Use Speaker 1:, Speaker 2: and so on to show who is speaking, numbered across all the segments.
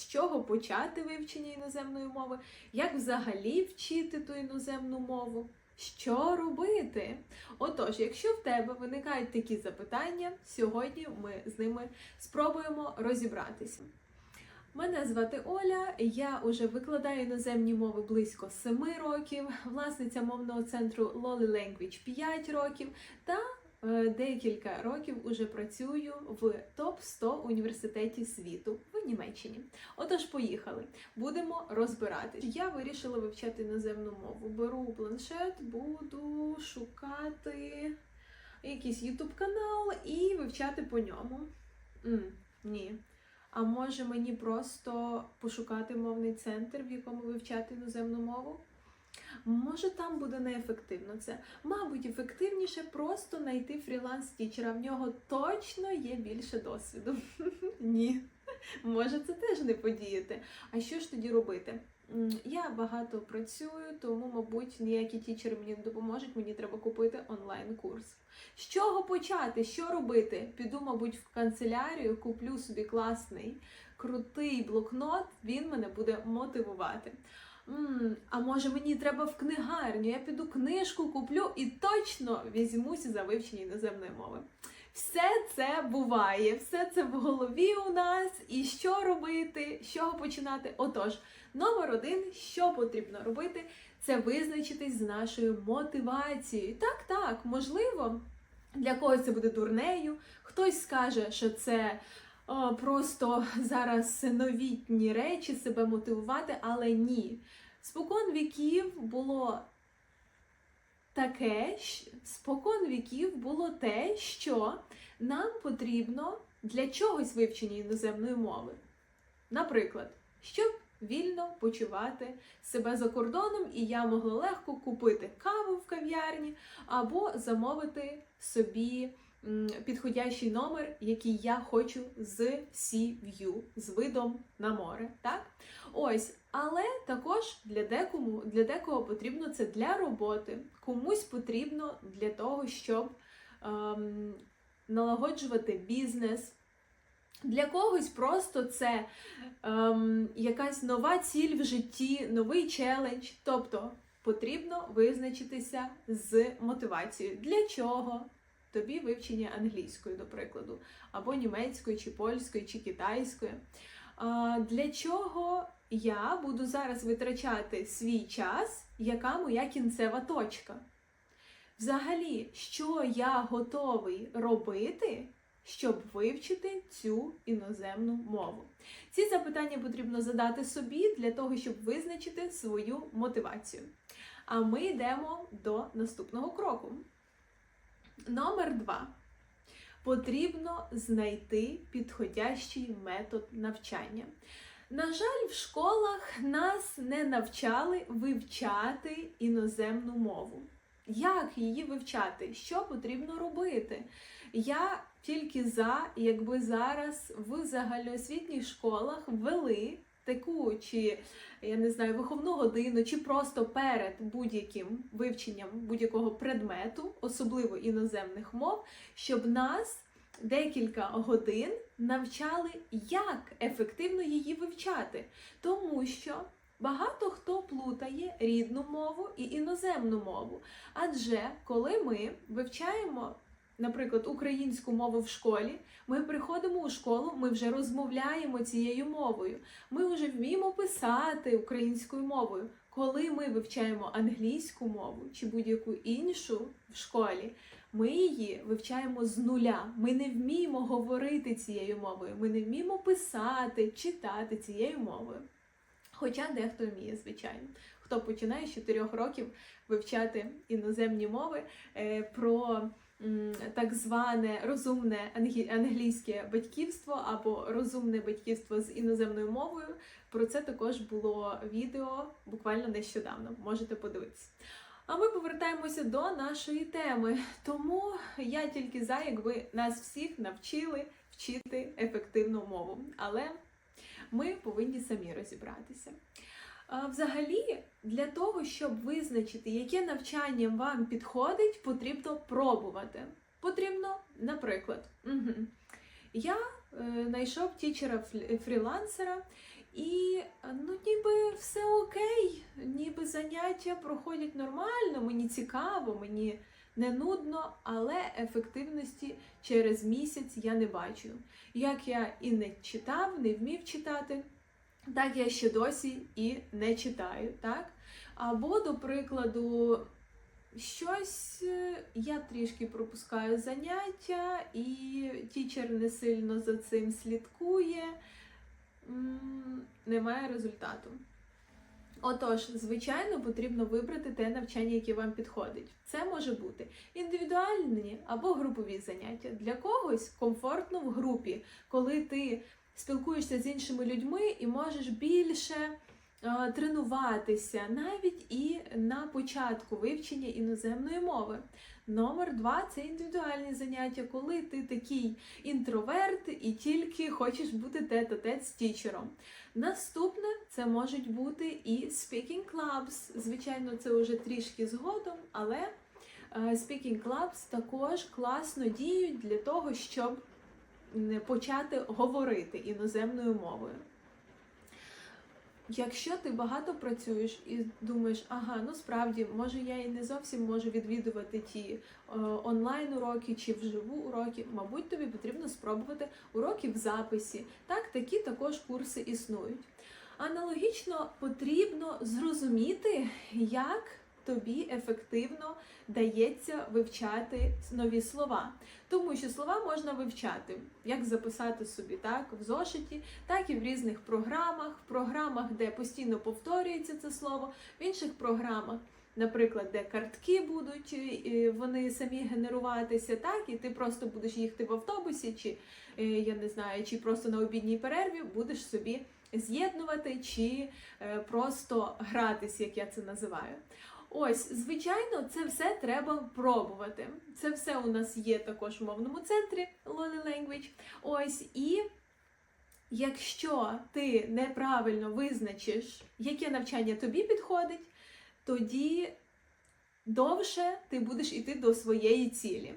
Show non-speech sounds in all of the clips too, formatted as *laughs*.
Speaker 1: з чого почати вивчення іноземної мови, як взагалі вчити ту іноземну мову. Що робити? Отож, якщо в тебе виникають такі запитання, сьогодні ми з ними спробуємо розібратися. Мене звати Оля, я уже викладаю іноземні мови близько 7 років, власниця мовного центру Lolly Language 5 років та декілька років уже працюю в топ-100 університеті світу в Німеччині. Отож, поїхали. Будемо розбирати. Я вирішила вивчати іноземну мову. Беру планшет, буду шукати якийсь YouTube канал і вивчати по ньому. М, ні. А може мені просто пошукати мовний центр, в якому вивчати іноземну мову? Може, там буде неефективно це. Мабуть, ефективніше просто знайти фріланс-тічера. В нього точно є більше досвіду. *laughs* Ні. Може, це теж не подіяти. А що ж тоді робити? Я багато працюю, тому, мабуть, ніякі тічери мені не допоможуть, мені треба купити онлайн-курс. З чого почати? Що робити? Піду, мабуть, в канцелярію, куплю собі класний, крутий блокнот, він мене буде мотивувати. А може мені треба в книгарню? Я піду книжку куплю і точно візьмуся за вивчення іноземної мови. Все це буває, все це в голові у нас. І що робити, з чого починати? Отож, номер один, що потрібно робити, це визначитись з нашою мотивацією. Так, так, можливо, для когось це буде дурнею, хтось скаже, що це просто зараз новітні речі себе мотивувати, але ні. Спокон віків було таке, спокон віків було те, що нам потрібно для чогось вивчення іноземної мови. Наприклад, щоб вільно почувати себе за кордоном, і я могла легко купити каву в кав'ярні або замовити собі підходящий номер, який я хочу з Sea View, з видом на море. Так? Ось, але також для декому, для декого потрібно це для роботи, комусь потрібно для того, щоб ем, налагоджувати бізнес. Для когось просто це ем, якась нова ціль в житті, новий челендж. Тобто потрібно визначитися з мотивацією. Для чого? Тобі вивчення англійської, до прикладу, або німецької, чи польської, чи китайської. Для чого я буду зараз витрачати свій час, яка моя кінцева точка? Взагалі, що я готовий робити, щоб вивчити цю іноземну мову? Ці запитання потрібно задати собі для того, щоб визначити свою мотивацію. А ми йдемо до наступного кроку. Номер два. Потрібно знайти підходящий метод навчання. На жаль, в школах нас не навчали вивчати іноземну мову. Як її вивчати? Що потрібно робити? Я тільки за, якби зараз в загальноосвітніх школах ввели таку чи я не знаю, виховну годину, чи просто перед будь-яким вивченням будь-якого предмету, особливо іноземних мов, щоб нас декілька годин навчали, як ефективно її вивчати. Тому що багато хто плутає рідну мову і іноземну мову. Адже коли ми вивчаємо наприклад, українську мову в школі, ми приходимо у школу, ми вже розмовляємо цією мовою. Ми вже вміємо писати українською мовою. Коли ми вивчаємо англійську мову чи будь-яку іншу в школі, ми її вивчаємо з нуля. Ми не вміємо говорити цією мовою, ми не вміємо писати, читати цією мовою. Хоча дехто вміє, звичайно. Хто починає з 4 років вивчати іноземні мови е, про так зване розумне англійське батьківство або розумне батьківство з іноземною мовою. Про це також було відео буквально нещодавно. Можете подивитися. А ми повертаємося до нашої теми. Тому я тільки за, якби нас всіх навчили вчити ефективну мову. Але ми повинні самі розібратися. Взагалі, для того, щоб визначити, яке навчання вам підходить, потрібно пробувати. Потрібно, наприклад, угу. я е, знайшов тічера флі- фрілансера, І ну, ніби все окей, ніби заняття проходять нормально, мені цікаво, мені не нудно, але ефективності через місяць я не бачу. Як я і не читав, не вмів читати, так я ще досі і не читаю. так? Або, до прикладу, щось е, я трішки пропускаю заняття, і тічер не сильно за цим слідкує, немає результату. Отож, звичайно, потрібно вибрати те навчання, яке вам підходить. Це може бути індивідуальні або групові заняття. Для когось комфортно в групі, коли ти спілкуєшся з іншими людьми і можеш більше е, тренуватися, навіть і на початку вивчення іноземної мови. Номер два це індивідуальні заняття, коли ти такий інтроверт і тільки хочеш бути тет-а-тет з тічером. Наступне це можуть бути і speaking clubs. Звичайно, це вже трішки згодом, але е, speaking clubs також класно діють для того, щоб почати говорити іноземною мовою. Якщо ти багато працюєш і думаєш, ага, ну справді, може я і не зовсім можу відвідувати ті е, онлайн уроки чи вживу уроки, мабуть, тобі потрібно спробувати уроки в записі. Так, такі також курси існують. Аналогічно потрібно зрозуміти, як тобі ефективно дається вивчати нові слова. Тому що слова можна вивчати, як записати собі так в зошиті, так і в різних програмах, в програмах, де постійно повторюється це слово, в інших програмах. Наприклад, де картки будуть вони самі генеруватися, так, і ти просто будеш їхати в автобусі, чи е, я не знаю, чи просто на обідній перерві будеш собі з'єднувати, чи е, просто гратись, як я це називаю. Ось, звичайно, це все треба пробувати. Це все у нас є також в мовному центрі Lonely Language. Ось, і якщо ти неправильно визначиш, яке навчання тобі підходить, тоді довше ти будеш іти до своєї цілі.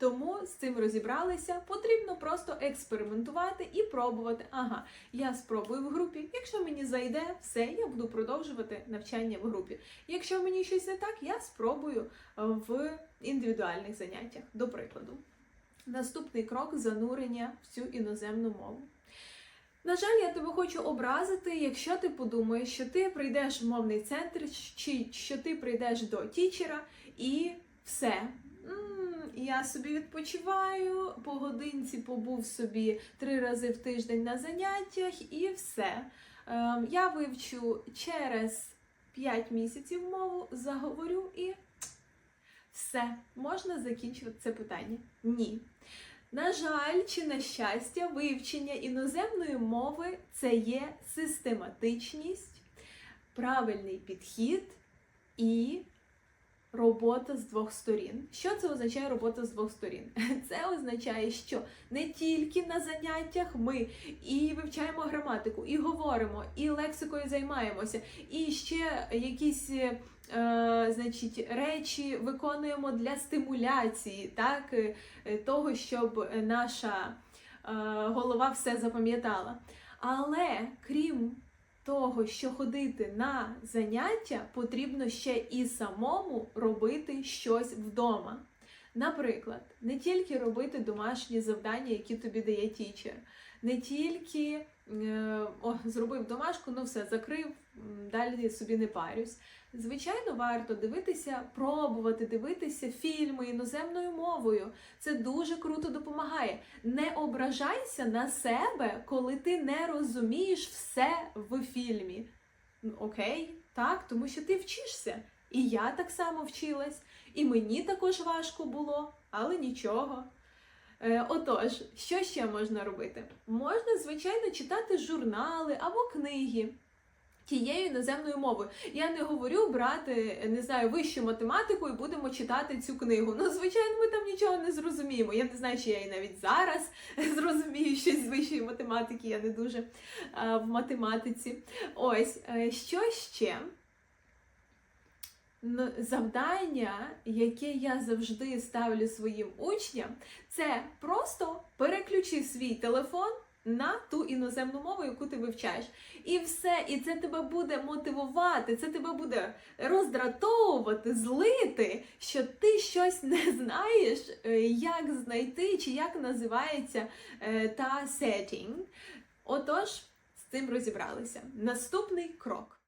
Speaker 1: Тому з цим розібралися, потрібно просто експериментувати і пробувати. Ага, я спробую в групі. Якщо мені зайде, все, я буду продовжувати навчання в групі. Якщо мені щось не так, я спробую е, в індивідуальних заняттях, до прикладу. Наступний крок занурення в цю іноземну мову. На жаль, я тебе хочу образити, якщо ти подумаєш, що ти прийдеш в мовний центр, чи що ти прийдеш до тічера і все. Я собі відпочиваю, по годинці побув собі три рази в тиждень на заняттях і все. Ем, Я вивчу через 5 місяців мову, заговорю і все, можна закінчувати це питання? Ні. На жаль, чи на щастя, вивчення іноземної мови це є систематичність, правильний підхід і робота з двох сторін. Що це означає робота з двох сторін? *laughs* Це означає, що не тільки на заняттях ми і вивчаємо граматику, і говоримо, і лексикою займаємося, і ще якісь. е, Значить, речі виконуємо для стимуляції, так, е, е, того, щоб наша е, голова все запам'ятала. Але крім того, що ходити на заняття, потрібно ще і самому робити щось вдома. Наприклад, не тільки робити домашні завдання, які тобі дає тічер, не тільки е, о, зробив домашку, ну все, закрив, далі собі не парюсь. Звичайно, варто дивитися, пробувати дивитися фільми іноземною мовою. Це дуже круто допомагає. Не ображайся на себе, коли ти не розумієш все в фільмі. Ну, Окей, так, тому що ти вчишся. І я так само вчилась, і мені також важко було, але нічого. Е, отож, що ще можна робити? Можна, звичайно, читати журнали або книги тією іноземною мовою. Я не говорю брати, не знаю, вищу математику і будемо читати цю книгу. Ну, звичайно, ми там нічого не зрозуміємо. Я не знаю, чи я і навіть зараз *laughs* зрозумію щось з вищої математики, я не дуже а, в математиці. Ось, е, що ще? Завдання, яке я завжди ставлю своїм учням, це просто переключи свій телефон на ту іноземну мову, яку ти вивчаєш. І все, і це тебе буде мотивувати, це тебе буде роздратовувати, злити, що ти щось не знаєш, е, як знайти чи як називається е, та setting. Отож, з цим розібралися. Наступний крок.